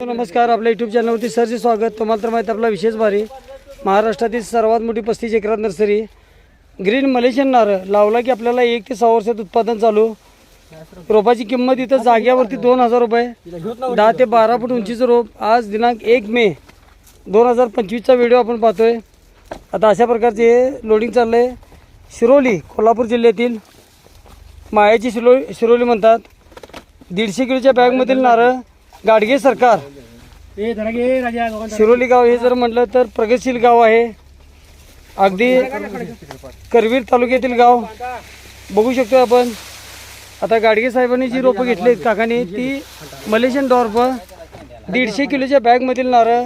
नमस्कार आपल्या युट्यूब चॅनलवरती सरचे स्वागत. तुम्हाला तर माहिती आहे आपला विशेष भारी. महाराष्ट्रातील सर्वात मोठी पस्तीस एकरात नर्सरी. ग्रीन मलेशियन नारळ. लावला की आपल्याला एक ते सहा वर्षात उत्पादन चालू. रोपाची किंमत इथं जाग्यावरती दोन हजार रुपये. दहा ते बारा फूट उंचीचं रोप. आज दिनांक एक मे दोन हजार पंचवीसचा व्हिडिओ आपण पाहतोय. आता अशा प्रकारचे हे लोडिंग चाललं आहे शिरोली कोल्हापूर जिल्ह्यातील मायाची शिरो शिरोली म्हणतात. दीडशे किलोच्या बॅगमधील नारळ गाडगे सरकार. ए धडा घे राजा दोघांचा शिरोली गाव हे जर म्हटलं तर प्रगतशील गाव आहे. अगदी करवीर तालुक्यातील गाव. बघू शकतो आपण. आता गाडगे साहेबांनी जी रोपं घेतली आहेत काकाने ती मलेशियन डॉर्फ दीडशे किलोच्या बॅगमधील नारळ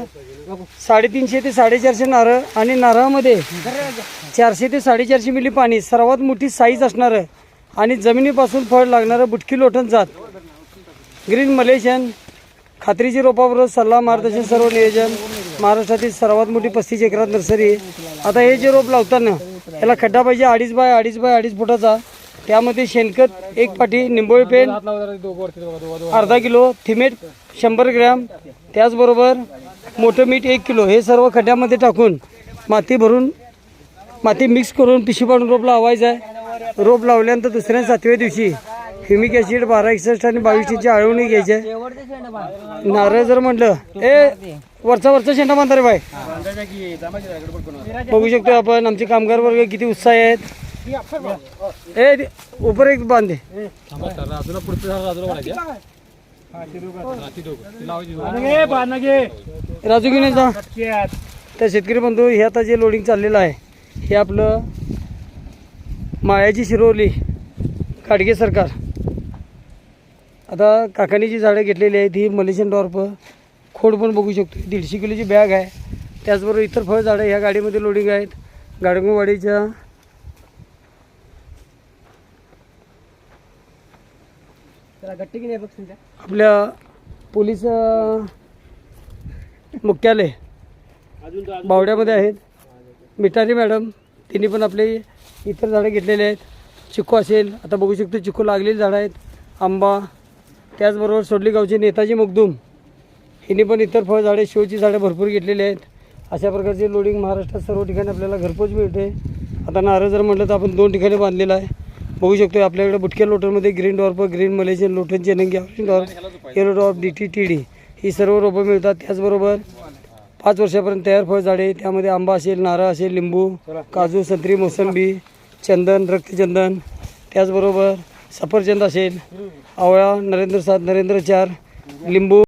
साडेतीनशे ते साडेचारशे नारळ आणि नारळामध्ये चारशे ते साडेचारशे मिली पाणी सर्वात मोठी साईज असणारं आणि जमिनीपासून फळ लागणारं बुटकी लोटन जात. ग्रीन मलेशियन खात्रीची रोपाबरोबर सल्ला मार्गदर्शन सर्व नियोजन महाराष्ट्रातील सर्वात मोठी पस्तीस एकरात नर्सरी. आता हे जे रोप लावताना याला खड्डा पाहिजे अडीच बाय अडीच बाय अडीच फुटाचा. त्यामध्ये शेणखत एक पाठी निंबोळी पेन अर्धा किलो थिमेट शंभर ग्रॅम त्याचबरोबर मोठं मीठ एक किलो. हे सर्व खड्ड्यामध्ये टाकून माती भरून माती मिक्स करून पिशवी पाडून रोप लावायचं आहे. रोप लावल्यानंतर दुसऱ्या सातव्या दिवशी ह्युमिक ॲसिड बारा एकसष्ट आणि बावीस टीची आळवणी घ्यायची आहे नारळ जर म्हटलं ए वरचा वरचा शेंडा बांधा रे बाय. बघू शकतो आपण आमचे कामगार वर्ग किती उत्साही आहेत ए उपर एक बांधे. राजू घेऊन जा. तर शेतकरी बंधू हे आता जे लोडिंग चाललेलं आहे हे आपलं मायाची शिरोली काडगे सरकार आता काकानी जी झाडं घेतलेली आहेत ही मलेशियन डॉर्प खोड पण बघू शकतो. दीडशे किलोची बॅग आहे. त्याचबरोबर इतर फळ झाडं ह्या गाडीमध्ये लोडिंग आहेत. गाडगोवाडीच्या त्याला गट्टी की नाही बघ तुमच्या? आपल्या पोलीस मुख्यालय बावड्यामध्ये आहेत. मिठारी मॅडम तिने पण आपले इतर झाडं घेतलेले आहेत. चिक्कू असेल आता बघू शकतो चिक्कू लागलेली झाडं आहेत. आंबा त्याचबरोबर सोडली गावचे नेताजी मगदूम हिने पण इतर फळ झाडे शोची भरपूर घेतलेली आहेत. अशा प्रकारचे लोडिंग महाराष्ट्रात सर्व ठिकाणी आपल्याला घरपोच मिळते. आता नारळ जर म्हटलं तर आपण दोन ठिकाणी बांधलेलं आहे. बघू शकतो आपल्याकडे बुटक्या लोटरमध्ये ग्रीन डॉर्प ग्रीन मलेशियन लोटन चेनंगी orange dwarf yellow dwarf D T T D ही सर्व रोपं मिळतात. त्याचबरोबर पाच वर्षापर्यंत तयार फळझाडे त्यामध्ये आंबा असेल नारळ असेल लिंबू काजू संत्री मोसंबी चंदन रक्तचंदन त्याचबरोबर सफरचंद असेल आवळा नरेंद्र सात नरेंद्र चार लिंबू.